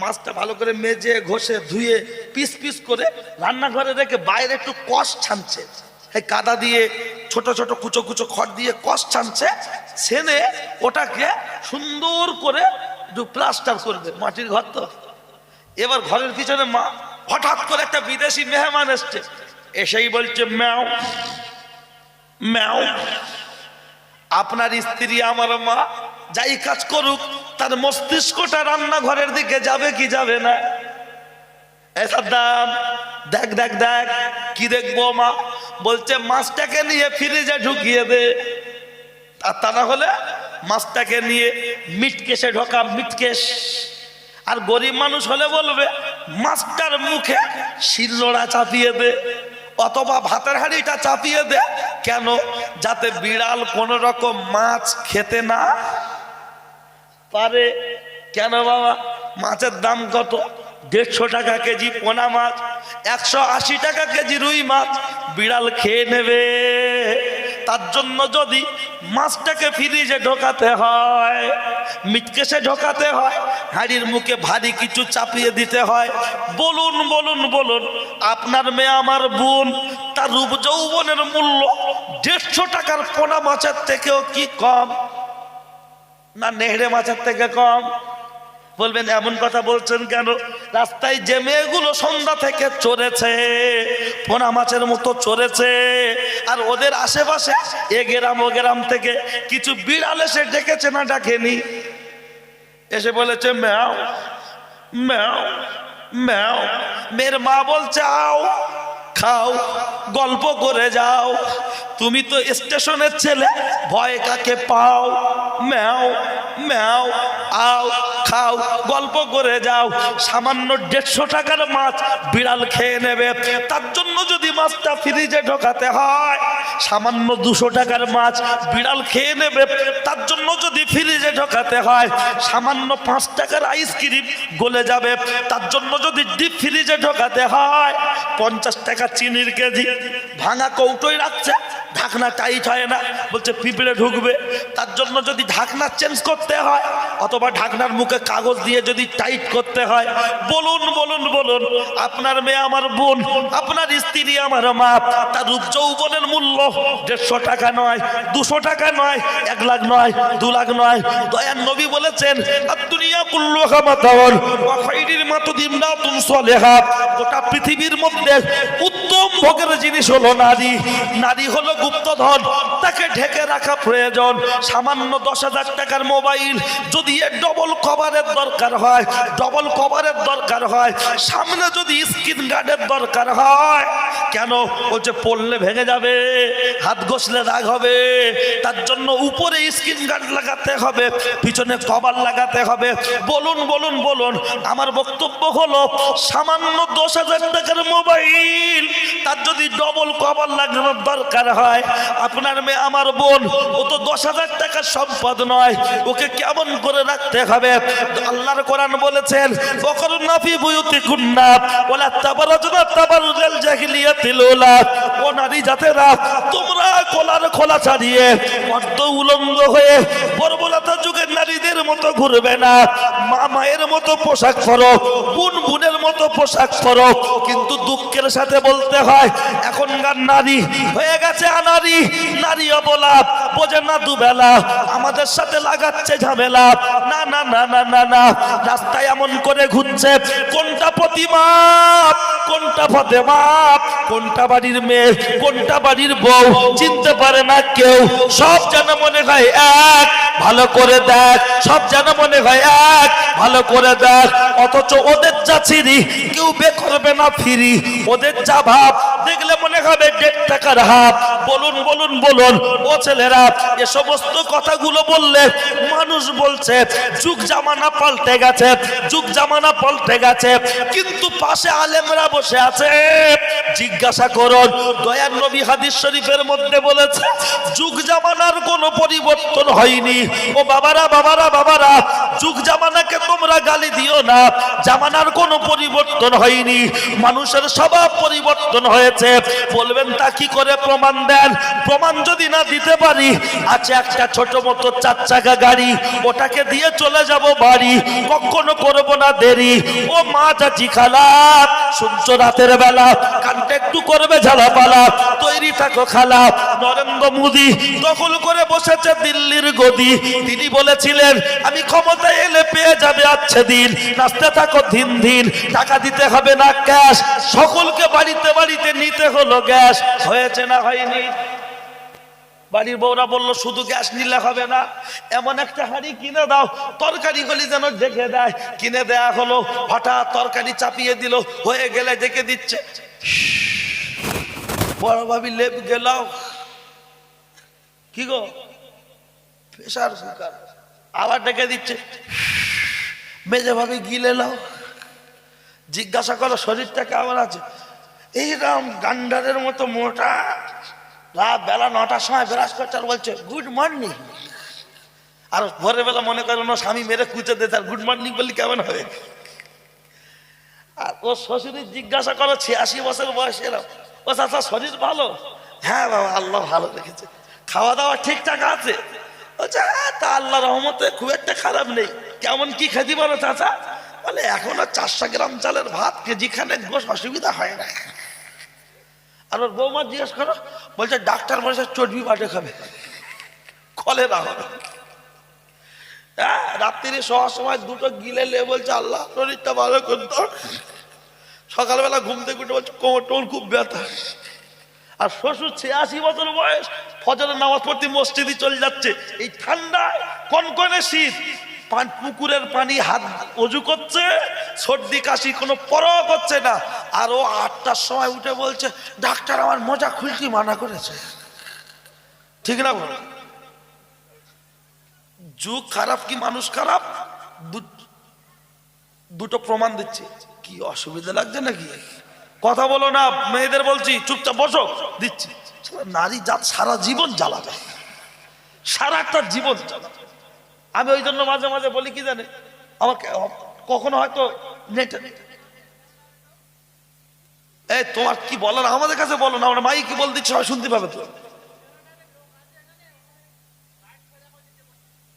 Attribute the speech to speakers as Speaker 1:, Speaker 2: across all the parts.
Speaker 1: মাছটা ভালো করে মেজে, ঘষে, ধুয়ে, পিস পিস করে রান্নাঘরে রেখে বাইরে একটু কষ ছানছে। কাদা দিয়ে ছোট ছোট কুচো কুচো খড় দিয়ে কষ ছানছে, ছেনে ওটাকে সুন্দর করে একটু প্লাস্টার করবে মাটির ঘর তো। এবার ঘরের পিছনে মা হঠাৎ করে একটা বিদেশি মেহমান এসছে। এসেই বলছে, ম্যাও ম্যাও, আপনার স্ত্রী আমার মা যাই কাজ করুক তার মস্তিষ্কটা রান্নাঘরের দিকে যাবে কি যাবে না? এ সাদ্দাম, দেখ দেখ দেখ, কি দেখব মা? বলছে, মাছটাকে নিয়ে ফ্রিজে ঢুকিয়ে দে। আর তা না হলে মাছটাকে নিয়ে মিটকেশে ঢোকা মিটকেশ আর গরিব মানুষ হলে বলবে, মাছটার মুখে শিলনোড়া চাপিয়ে দে, অথবা ভাতের হাঁড়িটা চাপিয়ে দে। কেন? যাতে বিড়াল কোন রকম মাছ খেতে না পারে কেন বাবা? মাছের দাম কত? দেড়শো টাকা কেজি পোনা মাছ, একশো আশি টাকা কেজি রুই মাছ, বিড়াল খেয়ে নেবে। তার জন্য যদি মাছটাকে ফ্রিজে ঢোকাতে হয়, মিটকেসে ঢোকাতে হয়, হাড়ির মুখে ভারী কিছু চাপিয়ে দিতে হয়, বলুন বলুন বলুন, আপনার মেয়ে আমার বোন, তার রূপ যৌবনের মূল্য দেড়শো টাকার পোনা মাছের থেকেও কি কম? না নেহড়ে মাছের থেকে কম। বলবেন, এমন কথা বলছেন কেন? রাস্তায় যে মেয়েগুলো সন্ধ্যা থেকে চড়েছে, পোনা মাছের মতো চড়েছে, আর ওদের আশেপাশে এ গ্রাম, ও গ্রাম থেকে কিছু বিড়াল এসে ডেকেছে না ডাকেনি? এসে বলেছে, ম্যাও ম্যাও ম্যাও, মেয়ের মা বলছে, আও খাও, গল্প করে যাও। তুমি তো স্টেশনের ছেলে, ভয় কাকে পাও? ম্যাও ম্যাও, আও, খাও, গল্প করে যাও। সামান্য দেড়শো টাকার মাছ বিড়াল খেয়ে নেবে। তার জন্য যদি মাছটা ফ্রিজে ঢোকাতে হয় সামান্য দুশো টাকার মাছ বিড়াল খেয়ে নেবে। তার জন্য যদি ফ্রিজে ঢোকাতে হয়, সামান্য পাঁচ টাকার আইসক্রিম গলে যাবে। তার জন্য যদি ডিপ ফ্রিজে ঢোকাতে হয়, পঞ্চাশ টাকা চিনির কেজি ভাঙা কৌটোই রাখছে। ঢাকনা টাইট হয় না। বলছে, পিঁপড়ে ঢুকবে। তার জন্য যদি ঢাকনা চেঞ্জ করতে হয়, অথবা ঢাকনার মুখে কাগজ দিয়ে যদি টাইট করতে হয়, বলুন বলুন বলুন, আপনার মেয়ে আমার বোন, আপনার স্ত্রী আমার মা, তার রূপ যৌবনের মূল্য দেড়শো টাকা নয়, দুশো টাকা নয়, এক লাখ নয়, দু লাখ নয়। দয়ার নবী বলেছেন দুনিয়া কুল্লু খামাতাওয়ান ওয়া খাইরির মাতু দিমনাতুন সলেহা গোটা পৃথিবীর মধ্যে উত্তম ভোগের জিনিস হলো নারী। নারী হলো গুপ্তধন, তাকে ঢেকে রাখা প্রয়োজন। সামান্য দশ হাজার টাকার মোবাইল, যদি এর ডবল কভারের দরকার হয় ডবল কভারের দরকার হয়, সামনে যদি স্ক্রিন গার্ডের দরকার হয়, কেন? বলছে পড়লে ভেঙে যাবে, হাত ঘষলে রাগ হবে, তার জন্য উপরে স্ক্রিন গার্ড লাগাতে হবে, পিছনে কভার লাগাতে হবে। বলুন বলুন বলুন, আমার বক্তব্য হলো, সামান্য দশ হাজার টাকার মোবাইল, তার যদি ডবল কভার লাগানোর দরকার হয় আপনার মেয়ে আমার বোন, ও তো দশ হাজার টাকার সম্পদ নয়, ওকে কেমন করে রাখতে হবে? আল্লাহর কোরআন বলেছেন বকরুন নাফি বুয়ুতি কুন্না ওলা তাবারাজনা তাবারুজাল জাহিলিয়াতিল উলা ও নারী জাতেরা, তোমরা কোলার খোলা ছাড়িয়ে অর্ধ উলঙ্গ হয়ে বর্বলতা যুগের নারীদের মতো ঘুরবে না। মা মায়ের মতো পোশাক পরো, বোন বোনের মতো পোশাক পরো। কিন্তু দুঃখের সাথে বলতে হয়, এখনকার নারী হয়ে গেছে আনারি নারী অবলা, বোঝে না দুবেলা, আমাদের সাথে লাগাচ্ছে ঝামেলা। না না না না না না, রাস্তায় এমন করে ঘুরছে। কোনটা প্রতিমা কোনটা ফতেমা, কোনটা বাড়ির মেয়ে, কোনটা বাড়ির বউ, চিনতে পারে না কেউ। সব যেন মনে হয় এক, ভালো করে দেখ। সব যেন মনে হয় এক, ভালো করে দেখ। অথচ ওদের যা ছিরি, কেউ বে করবে না ফিরি। ওদের যা ভাব, দেখলে মনে হবে দেড় টাকার হাত। বলুন বলুন বলুন, ও ছেলেরা, এ সমস্ত কথাগুলো বললে মানুষ বলছে, যুগ জামানা পাল্টে গেছে, যুগ জামানা পাল্টে গেছে, কিন্তু পাশে আলেমরা বসে আছে। জিজ্ঞাসা করুন, দয়ার নবী হাদিস শরীফের মধ্যে বলেছে, যুগ জামানার কোনো পরিবর্তন হয়নি। ও বাবারা বাবারা বাবারা, যুগ জামানাকে তোমরা গালি দিও না, জামানার কোনো পরিবর্তন হয়নি। মানুষের স্বভাব পরিবর্তন হয়েছে। বলবেন, তা কি করে প্রমাণ দেন? প্রমাণ যদি না দিতে পারি, আছে একটা ছোট মতো চার চাকা গাড়ি, ওটাকে দিয়ে চলে যাব বাড়ি, কখনো করব না দেরি। ও মা চাচি খালা শুনছো রাতের বেলা কানটা একটু করবে ঝালাপালা। তৈরি থাকো খালা। নরেন্দ্র মোদী দখল করে বসেছে দিল্লির গদি। তিনি বলেছিলেন, আমি ক্ষমতায় এলে পেয়ে যাবে আচ্ছে দিন নাচতে থাকো দিন দিন টাকা দিতে হবে না, ক্যাশ। সকলকে বাড়িতে বাড়িতে নিতে হলো গ্যাস। হয়েছে না হয়নি? বাড়ির বউরা বলল, শুধু গ্যাস নিলে হবে না, এমন একটা হাঁড়ি কিনে দাও, তরকারি গলি যেন দেখে দেয়। কিনে দেয়া হলো, হঠাৎ তরকারি চাপিয়ে দিল, হয়ে গেলে ডেকে দিচ্ছে। বড় ভাবি লেপ গেলাও। কি গো? Pressure cooker. আবার ডেকে দিচ্ছে। মেজে ভাবি গিলে নাও। জিজ্ঞাসা করো, শরীরটা কেমন আছে? এইরকম গান্ডারের মতো মোটা। রাত বেলা নটার সময় বিরাজ করছে আর বলছে গুড মর্নিং আর ভোরের বেলা মনে করেন ও স্বামী মেরে কুচে দিতে আর গুড মর্নিং বললি কেমন হবে? আর ও শ্বশুরি জিজ্ঞাসা করো, ছিয়াশি বছর বয়স এরম। ও চাচা শরীর ভালো? হ্যাঁ বাবা, আল্লাহ ভালো রেখেছে। খাওয়া দাওয়া ঠিকঠাক আছে? বলছে হ্যাঁ তা আল্লাহ রহমতে খুব একটা খারাপ নেই। কেমন কি খেতে পারো, চাচা? বলে, এখন চারশো গ্রাম চালের ভাত কেজি খানে অসুবিধা হয় না। আর ওর বৌমা জিজ্ঞেস করো, বলছে, ডাক্তার বলছে চর্বি বাটে খাবে। না হবে। হ্যাঁ রাত্রি শোয়ার সময় দুটো গিলে লে বলছে, আল্লাহ, শরীরটা ভালো করতো সকালবেলা ঘুম থেকে উঠে বলছে, কোমর টোমর খুব ব্যথা। আর শ্বশুর ছিয়াশি বছর বয়স, ফজরের নামাজ পড়তে মসজিদে চলে যাচ্ছে। এই ঠান্ডায় কনকনে শীত। পুকুরের পানি হাত অজু করছে, সর্দি কাশি কোনো পরোয়া করছে না। আর ও আটটার সময় উঠে বলছে, ডাক্তার আমার মজা খুলতি মানা করেছে। ঠিক না বল? যুগ খারাপ কি মানুষ খারাপ? দুটো প্রমাণ দিচ্ছে। কি অসুবিধা লাগছে নাকি? কথা বলো না, মেয়েদের বলছি, চুপচাপ বসো, দিচ্ছি। নারী জাত সারা জীবন জ্বালাবে। সারাটা জীবন জ্বালাবে। আমি ওই জন্য মাঝে মাঝে বলি, কি জানে? আমাকে কখনো হয়তো নেটে এই, তোমার কি বলার আমাদের কাছে বলো না, আমরা মাই কি বল দিচ্ছি শুনতে পাবে তো।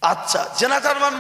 Speaker 1: আচ্ছা জেনাটার মান